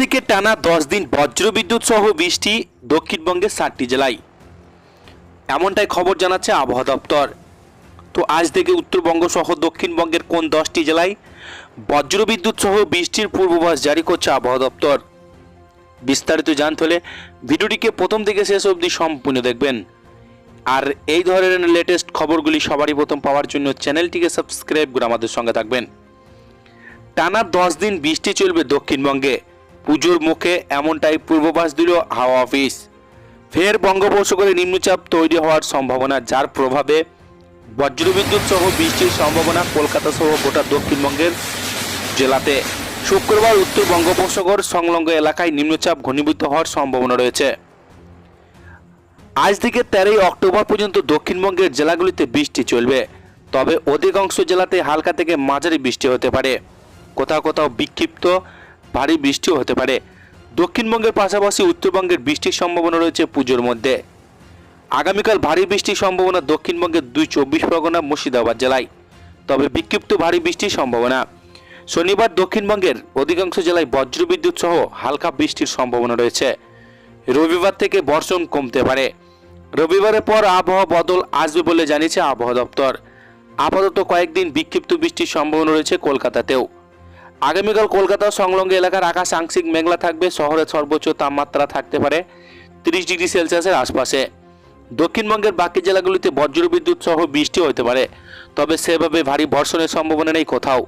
থেকে টানা দশ দিন বজ্রবিদ্যুৎ সহ বৃষ্টি দক্ষিণবঙ্গের সাতটি জেলায়। এমনটাই খবর জানাচ্ছে আবহাওয়া দপ্তর। তো আজ থেকে উত্তরবঙ্গ সহ দক্ষিণবঙ্গের কোন দশটি জেলায় বজ্রবিদ্যুৎ সহ বৃষ্টির পূর্বাভাস জারি করছে আবহাওয়া দপ্তর? বিস্তারিত জানতে হলে ভিডিওটিকে প্রথম থেকে শেষ অবধি সম্পূর্ণ দেখবেন। আর এই ধরনের লেটেস্ট খবরগুলি সবারই প্রথম পাওয়ার জন্য চ্যানেলটিকে সাবস্ক্রাইব করে আমাদের সঙ্গে থাকবেন। টানা দশ দিন বৃষ্টি চলবে দক্ষিণবঙ্গে। পুজোর মুখে এমনটাই পূর্বাভাস দিল হাওয়া অফিস। ফের বঙ্গোপসাগরে নিম্নচাপ তৈরি হওয়ার সম্ভাবনা, যার প্রভাবে বজ্রবিদ্যুৎ সহ বৃষ্টির সম্ভাবনা কলকাতা সহ গোটা দক্ষিণবঙ্গের জেলাতে। শুক্রবার উত্তর বঙ্গোপসাগর সংলগ্ন এলাকায় নিম্নচাপ ঘনীভূত হওয়ার সম্ভাবনা রয়েছে। আজ থেকে তেরোই অক্টোবর পর্যন্ত দক্ষিণবঙ্গের জেলাগুলিতে বৃষ্টি চলবে, তবে অধিকাংশ জেলাতে হালকা থেকে মাঝারি বৃষ্টি হতে পারে। কোথাও কোথাও বিক্ষিপ্ত ভারী বৃষ্টিও হতে পারে। দক্ষিণবঙ্গের পাশাপাশি উত্তরবঙ্গের বৃষ্টির সম্ভাবনা রয়েছে পুজোর মধ্যে। আগামীকাল ভারী বৃষ্টির সম্ভাবনা দক্ষিণবঙ্গের দুই চব্বিশ পরগনা, মুর্শিদাবাদ জেলায়। তবে বিক্ষিপ্ত ভারী বৃষ্টির সম্ভাবনা। শনিবার দক্ষিণবঙ্গের অধিকাংশ জেলায় বজ্রবিদ্যুৎ সহ হালকা বৃষ্টির সম্ভাবনা রয়েছে। রবিবার থেকে বর্ষণ কমতে পারে। রবিবারের পর আবহাওয়া বদল আসবে বলে জানিয়েছে আবহাওয়া দপ্তর। আপাতত কয়েকদিন বিক্ষিপ্ত বৃষ্টির সম্ভাবনা রয়েছে কলকাতাতেও। আগামীকাল কলকাতা সংলগ্ন এলাকার আকাশ আংশিক মেঘলা থাকবে। শহরের সর্বোচ্চ তাপমাত্রা থাকতে পারে তিরিশ ডিগ্রি সেলসিয়াসের আশপাশে। দক্ষিণবঙ্গের বাকি জেলাগুলিতে বজ্রবিদ্যুৎ সহ বৃষ্টি হতে পারে, তবে সেভাবে ভারী বর্ষণের সম্ভাবনা নেই কোথাও।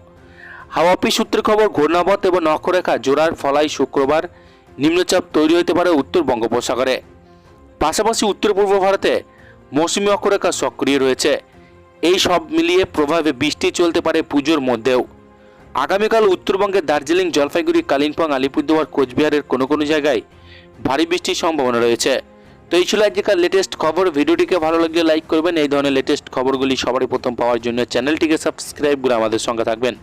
হাওয়া অফিস সূত্রে খবর, ঘূর্ণাবত এবং নক্ষরেখা জোড়ার ফলাই শুক্রবার নিম্নচাপ তৈরি হতে পারে উত্তর বঙ্গোপসাগরে। পাশাপাশি উত্তর পূর্ব ভারতে মৌসুমী অক্ষরেখা সক্রিয় রয়েছে। এই সব মিলিয়ে প্রভাবে বৃষ্টি চলতে পারে পুজোর মধ্যেও। আগামীকাল উত্তরবঙ্গের দার্জিলিং, জলপাইগুড়ি, কালিম্পং, আলিপুরদুয়ার, কোচবিহারের কোনো কোনো জায়গায় ভারী বৃষ্টির সম্ভাবনা রয়েছে। তো এই ছিল আজকের লেটেস্ট খবর। ভিডিওটিকে ভালো লাগলে লাইক করবেন। এই ধরনের লেটেস্ট খবরগুলি সবারই প্রথম পাওয়ার জন্য চ্যানেলটিকে সাবস্ক্রাইব করে আমাদের সঙ্গে থাকবেন।